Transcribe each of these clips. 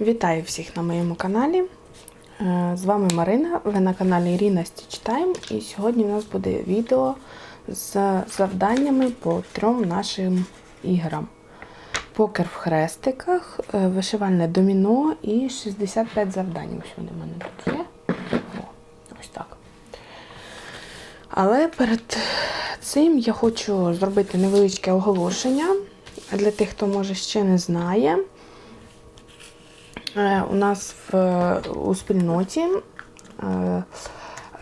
Вітаю всіх на моєму каналі. Е, З вами Марина, ви на каналі Ірина Stitch Time і сьогодні у нас буде відео з завданнями по трьом нашим іграм. Покер в хрестиках, е, вишивальне доміно і 65 завдань. Ось вони в мене тут є. О, ось так. Але перед цим я хочу зробити невеличке оголошення для тих, хто може ще не знає. Е, У нас в, у спільноті, е,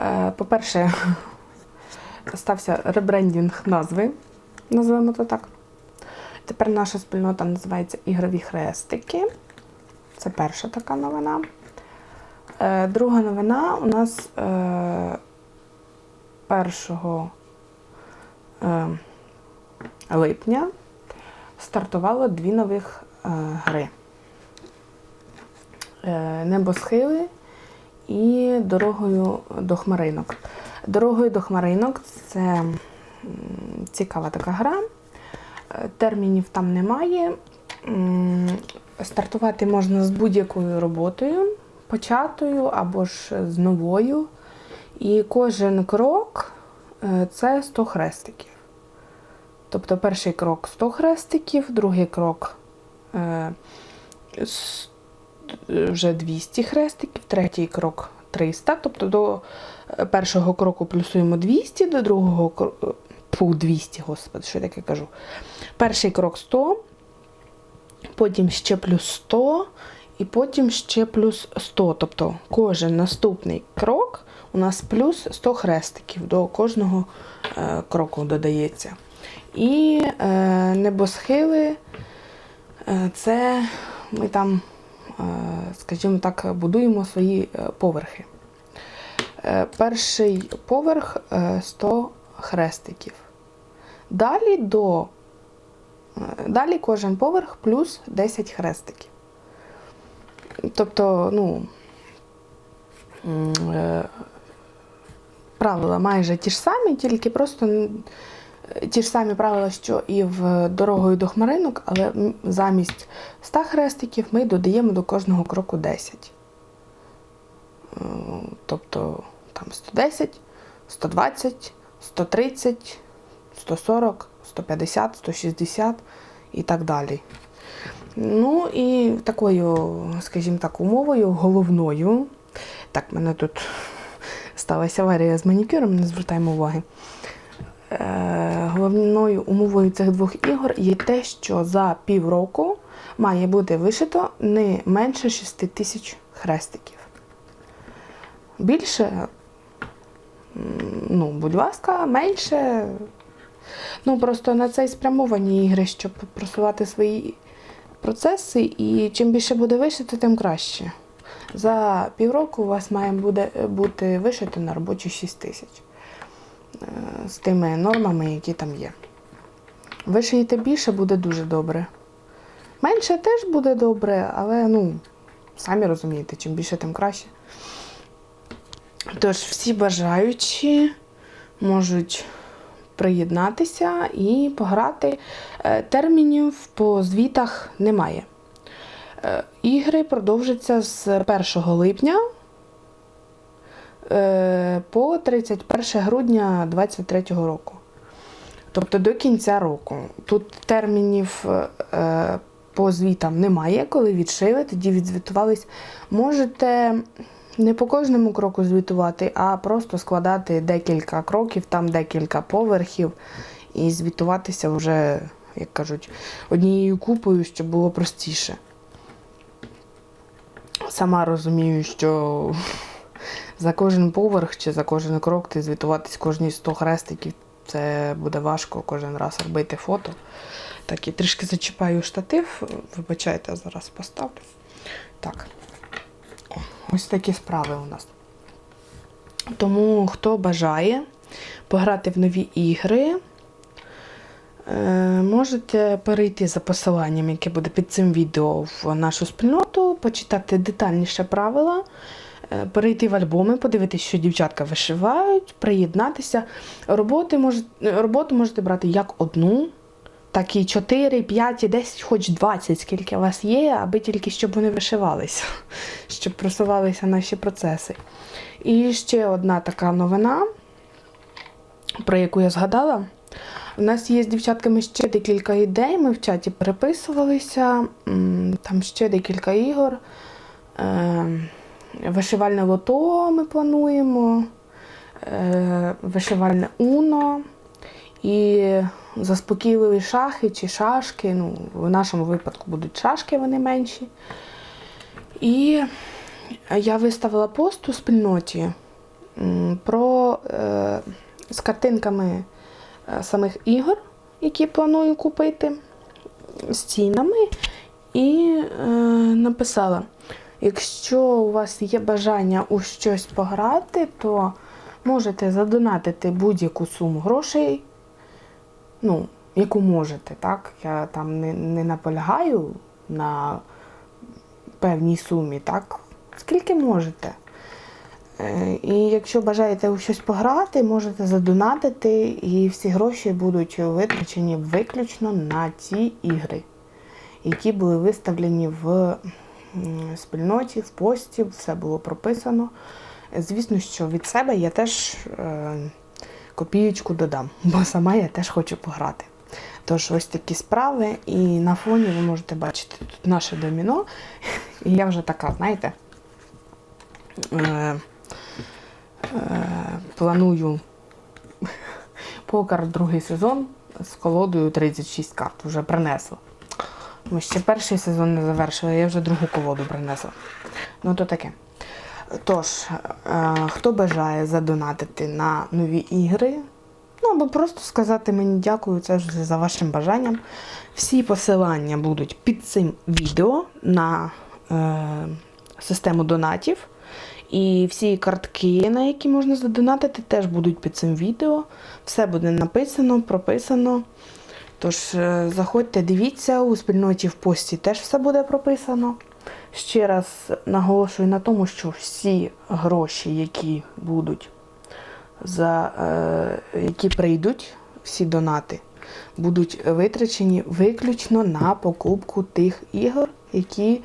е, по-перше, стався ребрендінг назви, називаємо це так. Тепер наша спільнота називається Ігрові хрестики. Це перша така новина. Друга новина у нас е, 1 е, липня стартувало дві нових гри. Е, Небосхили і дорогою до хмаринок. Дорогою до хмаринок це цікава така гра. Е, Термінів там немає. Стартувати можна з будь-якою роботою, початою або ж з новою. І кожен крок е, це 100 хрестиків. Тобто перший крок 100 хрестиків, другий крок е, с- вже 200 хрестиків, третій крок 300. Тобто до е, першого кроку плюсуємо 200, до другого кро- фу, 200, господи, що я таке кажу. Перший крок 100, потім ще плюс 100, і потім ще плюс 100. Тобто кожен наступний крок у нас плюс 100 хрестиків до кожного е, кроку додається. І е, небосхили е, це ми там, е, скажімо так, будуємо свої е, поверхи. Е, перший поверх е, 100 хрестиків. Далі до е, Далі кожен поверх плюс 10 хрестиків. Тобто, ну, е, правила майже ті ж самі, тільки просто ті ж самі правила, що і в дорогою до хмаринок, але замість 100 хрестиків ми додаємо до кожного кроку 10. Е, Тобто там 110, 120, 130, 140, 150, 160 і так далі. Ну і такою, скажімо так, умовою, головною. Так, в мене тут сталася аварія з манікюром, не звертаємо уваги. Головною умовою цих двох ігор є те, що за півроку має бути вишито не менше 6 тисяч хрестиків. Більше, ну, будь ласка, менше. Ну, просто на це й спрямовані ігри, щоб просувати свої процеси, і чим більше буде вишито, тим краще. За півроку у вас має буде бути вишито на робочі 6 тисяч з тими нормами, які там є. Вишиєте більше, буде дуже добре. Менше теж буде добре, але ну, самі розумієте, чим більше, тим краще. Тож, всі бажаючі можуть приєднатися і пограти. Е, Термінів по звітах немає. Е, Ігри продовжаться з 1 липня по 31 грудня 2023 року. Тобто до кінця року. Тут термінів е, по звітам немає. Коли відшили, тоді відзвітувались. Можете не по кожному кроку звітувати, а просто складати декілька кроків, там декілька поверхів, і звітуватися вже, як кажуть, однією купою, щоб було простіше. Сама розумію, що за кожен поверх чи за кожен крок ти звітуватись кожні 100 хрестиків. Це буде важко кожен раз робити фото. Так, і трішки зачіпаю штатив. Вибачайте, зараз поставлю. Так. Ось такі справи у нас. Тому, хто бажає пограти в нові ігри, е, можете перейти за посиланням, яке буде під цим відео в нашу спільноту, почитати детальніше правила, перейти в альбоми, подивитися, що дівчатка вишивають, приєднатися. Роботи може, роботу можете брати як одну, так і 4, 5, 10, хоч 20, скільки у вас є, аби тільки щоб вони вишивалися, щоб просувалися наші процеси. І ще одна така новина, про яку я згадала. У нас є з дівчатками ще декілька ідей. Ми в чаті переписувалися. Там ще декілька ігор. Вишивальне лото ми плануємо, е, вишивальне уно і заспокійливі шахи чи шашки. Ну, в нашому випадку будуть шашки, вони менші. І я виставила пост у спільноті про е, з картинками е, самих ігор, які планую купити, з цінами, і написала: якщо у вас є бажання у щось пограти, то можете задонатити будь-яку суму грошей, ну, яку можете, так? Я там не, не наполягаю на певній сумі, так? Скільки можете. Е, І якщо бажаєте у щось пограти, можете задонатити, і всі гроші будуть витрачені виключно на ті ігри, які були виставлені в спільноті, в пості, все було прописано. Звісно, що від себе я теж е, копієчку додам, бо сама я теж хочу пограти. Тож ось такі справи, і на фоні ви можете бачити тут наше доміно. І я вже така, знаєте, е, е, планую покер другий сезон з колодою 36 карт. Вже принесла. Ми ще перший сезон не завершили, я вже другу колоду принесла. Ну то таке. Тож, е, хто бажає задонатити на нові ігри, ну або просто сказати мені дякую, це вже за вашим бажанням. Всі посилання будуть під цим відео на е, систему донатів. І всі картки, на які можна задонатити, теж будуть під цим відео. Все буде написано, прописано. Тож е, заходьте, дивіться, у спільноті в пості теж все буде прописано. Ще раз наголошую на тому, що всі гроші, які будуть за е, які прийдуть, всі донати, будуть витрачені виключно на покупку тих ігор, які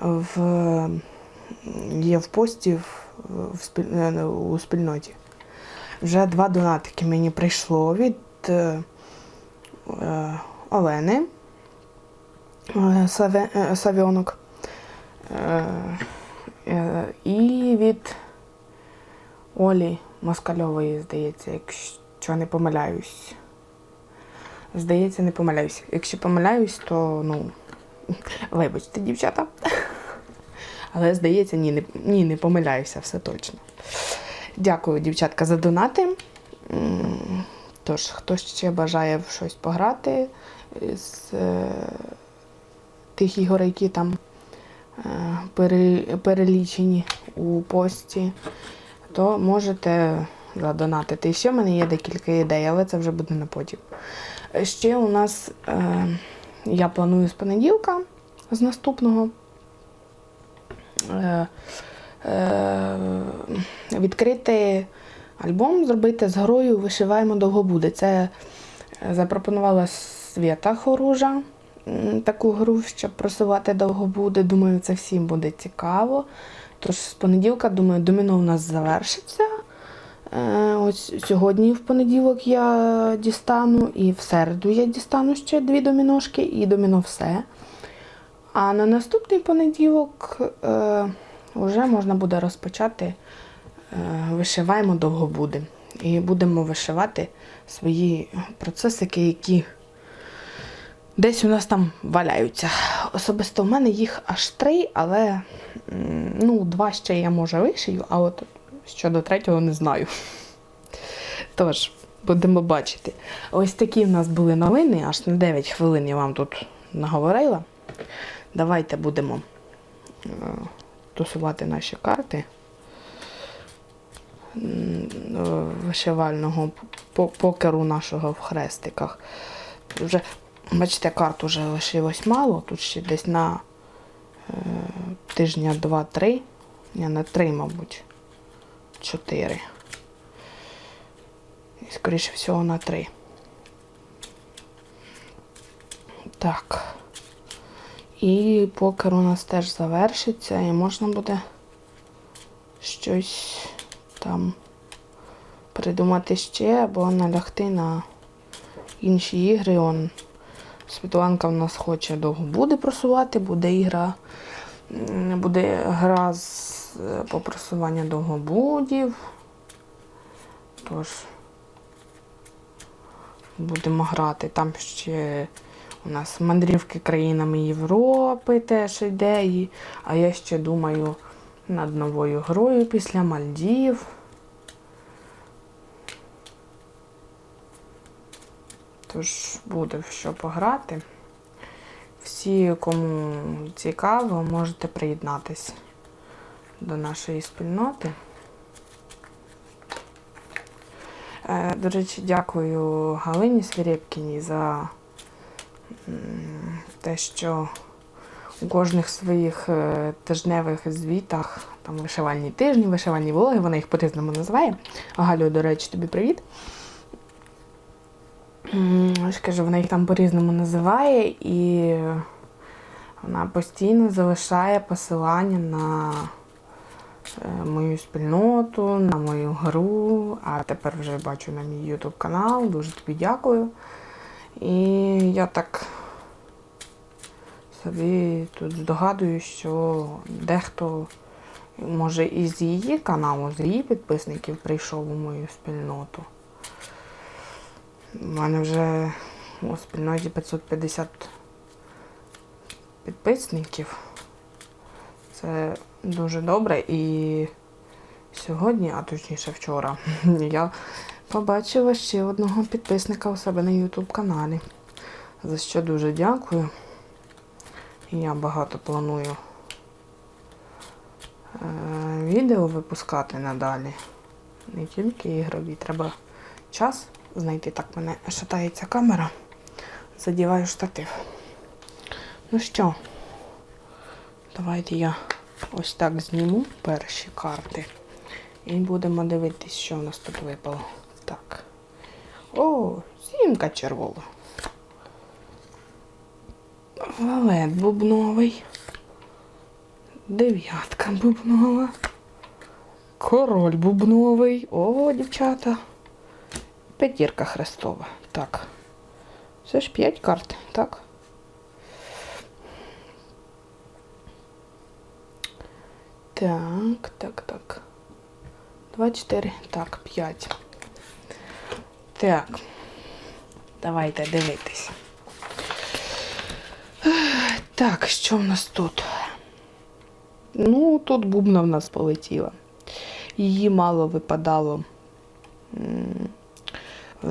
в, є в пості в, в е, у спільноті. Вже два донатики мені прийшло від е, Олени е, Савіонок. Е, е, і від Олі Москальової, здається, якщо не помиляюсь. Здається, не помиляюсь. Якщо помиляюсь, то ну, вибачте, дівчата. Але здається, ні, не, ні, не помиляюся, все точно. Дякую, дівчатка, за донати. Тож, хто ще бажає в щось пограти з е, тих ігор, які там е, пере- перелічені у пості, то можете задонатити. І ще в мене є декілька ідей, але це вже буде на потім. Ще у нас е, я планую з понеділка, з наступного. Відкрити альбом, зробити з грою Вишиваємо довгобуде. Це е, запропонувала Свята Хоружа таку гру, щоб просувати довго буде. Думаю, це всім буде цікаво. Тож з понеділка, думаю, доміно у нас завершиться. Е, Ось сьогодні в понеділок я дістану, і в середу я дістану ще дві доміношки, і доміно все. А на наступний понеділок е, вже можна буде розпочати вишиваємо довго буде. І будемо вишивати свої процесики, які десь у нас там валяються. Особисто в мене їх аж три, але ну, два ще я може вишию, а от щодо третього не знаю. Тож, будемо бачити. Ось такі в нас були новини, аж на 9 хвилин я вам тут наговорила. Давайте будемо е, тусувати наші карти е, вишивального покеру нашого в хрестиках. Вже, бачите, карт вже лишилось мало, тут ще десь на е, тижня 2-3, ні, на 3, мабуть, 4. І, скоріше всього, на 3. Так. І покер у нас теж завершиться, і можна буде щось там придумати ще або налягти на інші ігри. Он Світланка в нас хоче довго буде просувати, буде ігра, буде гра з е, по довгобудів. Тож будемо грати. Там ще у нас мандрівки країнами Європи теж йде. І, а я ще думаю над новою грою після Мальдів. Тож буде в що пограти. Всі, кому цікаво, можете приєднатися до нашої спільноти. Е, До речі, дякую Галині Свірєпкіній за те, що у кожних своїх е, тижневих звітах, там вишивальні тижні, вишивальні влоги, вона їх по-різному називає. Галю, до речі, тобі привіт. Кажу, вона їх там по-різному називає, і вона постійно залишає посилання на е, мою спільноту, на мою гру, а тепер вже бачу на мій YouTube канал. Дуже тобі дякую. І я так собі тут здогадую, що дехто, може, із її каналу, з її підписників прийшов у мою спільноту. У мене вже у спільноті 550 підписників. Це дуже добре. І сьогодні, а точніше вчора, я побачила ще одного підписника у себе на YouTube каналі. За що дуже дякую. Я багато планую е, відео випускати надалі. Не тільки ігрові, треба час знайти. Так, мене шатається камера. Задіваю штатив. Ну що, давайте я ось так зніму перші карти. І будемо дивитись, що в нас тут випало. Так. О, сімка червова. Валет бубновий. Дев'ятка бубнова. Король бубновий. О, дівчата. П'ятірка хрестова. Так. Це ж п'ять карт, так? Так, так, так. Два, чотири. Так, п'ять. Так. Давайте дивитись. Так, що в нас тут? Ну, тут бубна в нас полетіла. Її мало випадало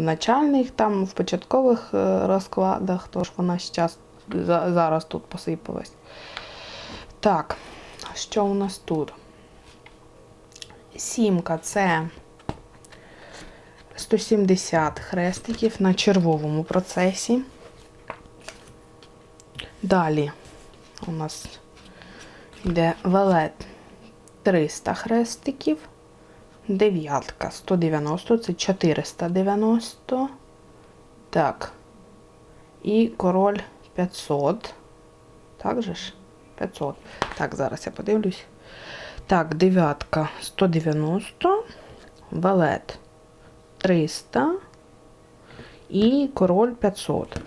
начальних, там, в початкових е, розкладах, тож вона щас, за- зараз тут посипалась. Так, що у нас тут? Сімка це 170 хрестиків на червовому процесі. Далі у нас йде валет 300 хрестиків, дев'ятка 190, це 490. Так. І король 500. Так же ж? 500. Так, зараз я подивлюсь. Так, дев'ятка 190, валет 300 і король 500.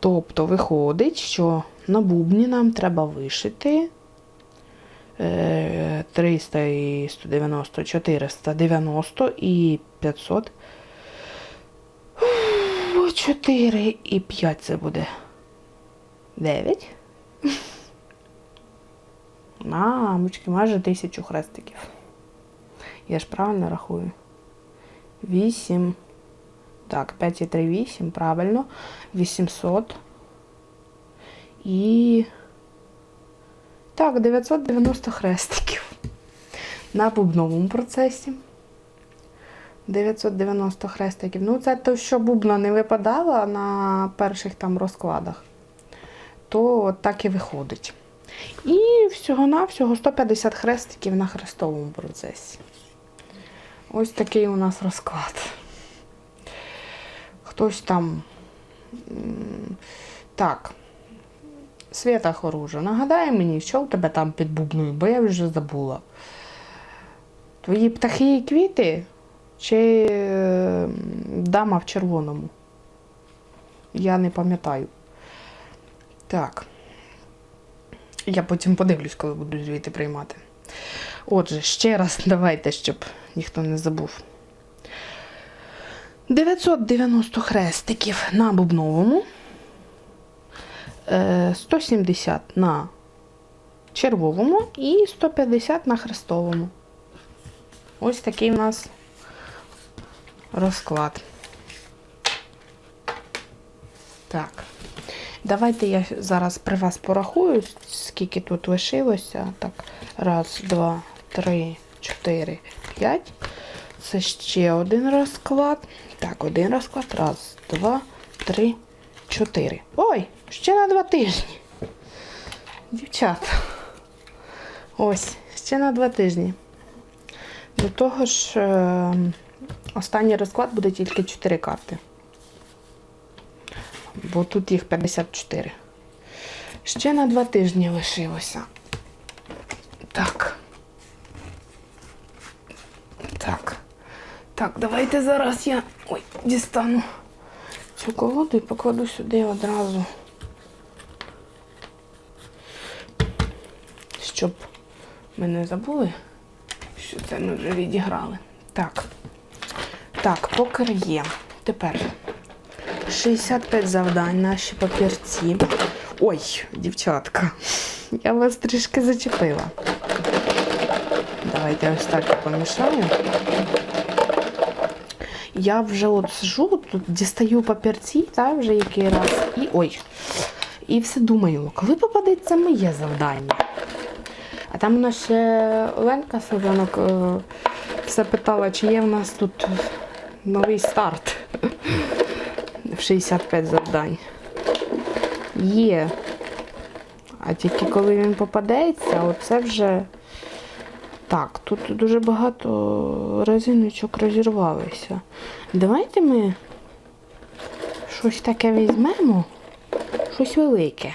Тобто виходить, що на бубні нам треба вишити 300 і 190, 490 і 500. 4 і 5 це буде 9. Мамочки, майже тисячу хрестиків. Я ж правильно рахую? 8. Так, 5 і 3, 8, правильно. 800. І. Так, 990 хрестиків. На бубновому процесі. 990 хрестиків. Ну, це то, що бубна не випадала на перших там розкладах, то так і виходить. І всього-навсього 150 хрестиків на хрестовому процесі. Ось такий у нас розклад. Хтось там. Так, Свята хоружа, нагадай мені, що у тебе там під бубною, бо я вже забула. Твої птахи і квіти чи е, дама в червоному? Я не пам'ятаю. Так. Я потім подивлюсь, коли буду звіти приймати. Отже, ще раз давайте, щоб ніхто не забув. 990 хрестиків на бубновому, 170 на червовому і 150 на хрестовому. Ось такий у нас розклад. Так. Давайте я зараз при вас порахую, скільки тут лишилося. Так, раз, два, три, чотири, п'ять. Це ще один розклад. Так, один розклад. Раз, два, три, чотири. Ой, ще на два тижні. Дівчата. Ось, ще на два тижні. До того ж, е, останній розклад буде тільки 4 карти. Бо тут їх 54. Ще на два тижні лишилося. Так. Так. Так, давайте зараз я ой, дістану цю колоду і покладу сюди одразу. Щоб ми не забули, що це ми вже відіграли. Так. Так, покер є. Тепер 65 завдань, наші папірці. Ой, дівчатка, я вас трішки зачепила. Давайте ось так помішаю. Я вже от сижу, тут дістаю папірці, та вже який раз. І ой. І все думаю, коли попадеться моє завдання. А там у нас ще Оленка Савенок е, все питала, чи є в нас тут новий старт в 65 завдань. Є. А тільки коли він попадеться, оце вже. Так, тут дуже багато резиночок розірвалися. Давайте ми щось таке візьмемо, щось велике.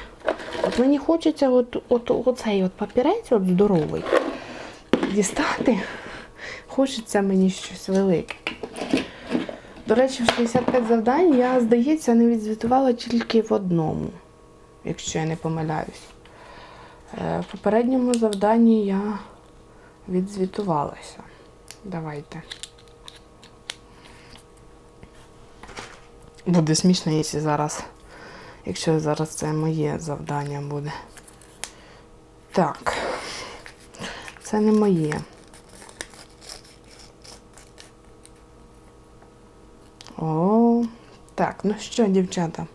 От мені хочеться от, от, оцей от папірець от здоровий дістати. Хочеться мені щось велике. До речі, в 65 завдань я, здається, не відзвітувала тільки в одному, якщо я не помиляюсь. Е, В попередньому завданні я відзвітувалася. Давайте. Буде смішно, якщо зараз, якщо зараз це моє завдання буде. Так. Це не моє. О, так, ну що, дівчата?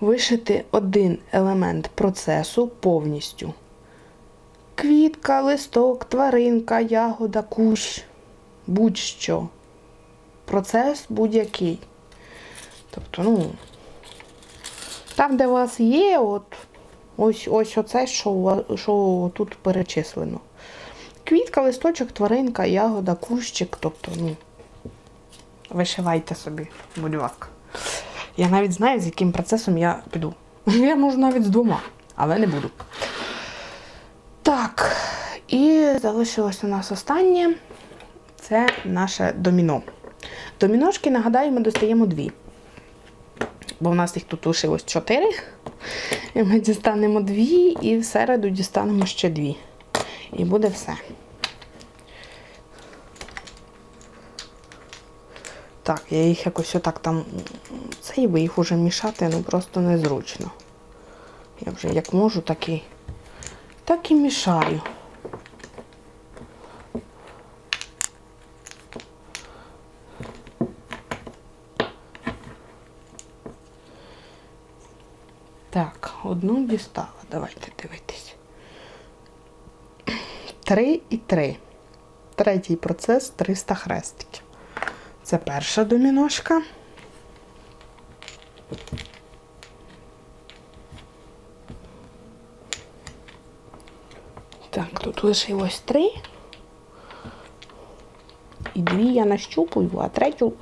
Вишити один елемент процесу повністю. Квітка, листок, тваринка, ягода, кущ, будь-що. Процес будь-який. Тобто, ну, там, де у вас є, от, ось ось оце, що, що тут перечислено. Квітка, листочок, тваринка, ягода, кущик, тобто, ну, вишивайте собі, будь ласка. Я навіть знаю, з яким процесом я піду. Я можу навіть з двома, але не буду. Так, і залишилось у нас останнє. Це наше доміно. Доміношки, нагадаю, ми достаємо дві. Бо в нас їх тут лишилось чотири. І ми дістанемо дві, і в середу дістанемо ще дві. І буде все. Так, я їх якось отак там. Цей би їх уже мішати, ну просто незручно. Я вже як можу, так і, так і мішаю. Так, одну дістала. Давайте дивитись. Три і три. Третій процес 300 хрестиків. Це перша доміношка. Так, тут лишилось три. І дві я нащупую, а третю.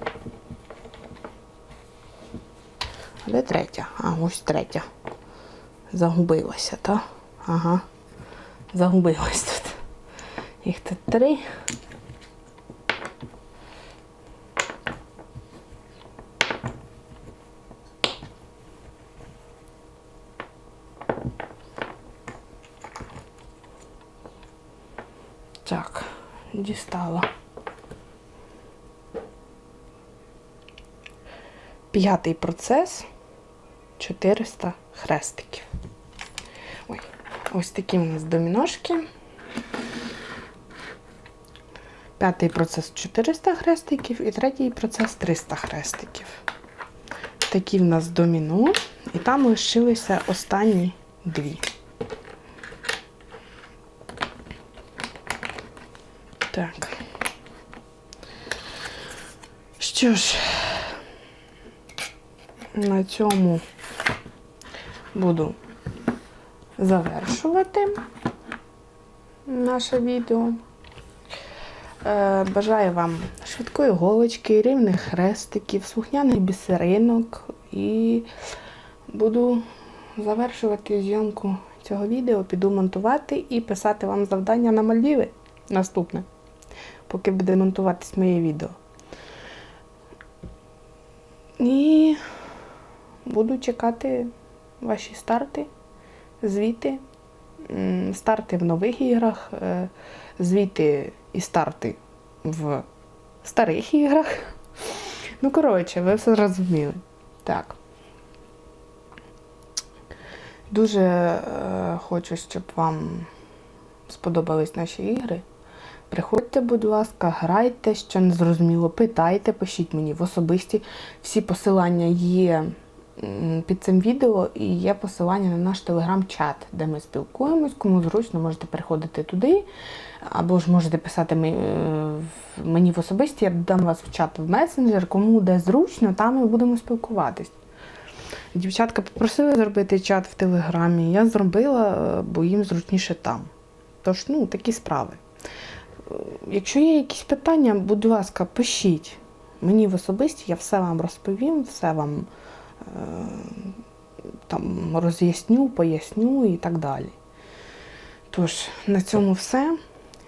А де третя? А, ось третя. Загубилася, так? Ага. Загубилась тут. Їх тут три. Так, дістала. П'ятий процес 400 хрестиків. Ось такі у нас доміношки. П'ятий процес 400 хрестиків і третій процес 300 хрестиків. Такі в нас доміно, і там лишилися останні дві. Так. Що ж, на цьому буду завершувати наше відео. Е, Бажаю вам швидкої голочки, рівних хрестиків, слухняних бісеринок і буду завершувати зйомку цього відео, піду монтувати і писати вам завдання на Мальдіви наступне, поки буде монтуватись моє відео. І буду чекати ваші старти, звіти, старти в нових іграх, е, звіти і старти в старих іграх. Ну, коротше, ви все зрозуміли. Так. Дуже е, хочу, щоб вам сподобались наші ігри. Приходьте, будь ласка, грайте, що не зрозуміло, питайте, пишіть мені в особисті. Всі посилання є під цим відео і є посилання на наш телеграм-чат, де ми спілкуємось. Кому зручно, можете переходити туди, або ж можете писати е, мені в особисті, я додам вас в чат в месенджер, кому де зручно, там ми будемо спілкуватись. Дівчатка попросили зробити чат в Телеграмі. Я зробила, е, бо їм зручніше там. Тож, ну, такі справи. Е, Якщо є якісь питання, будь ласка, пишіть. Мені в особисті, я все вам розповім, все вам там роз'ясню, поясню і так далі. Тож, на цьому все.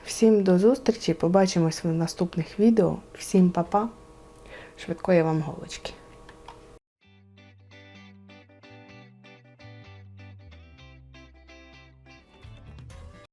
Всім до зустрічі. Побачимось в наступних відео. Всім па-па. Швидкої вам голочки.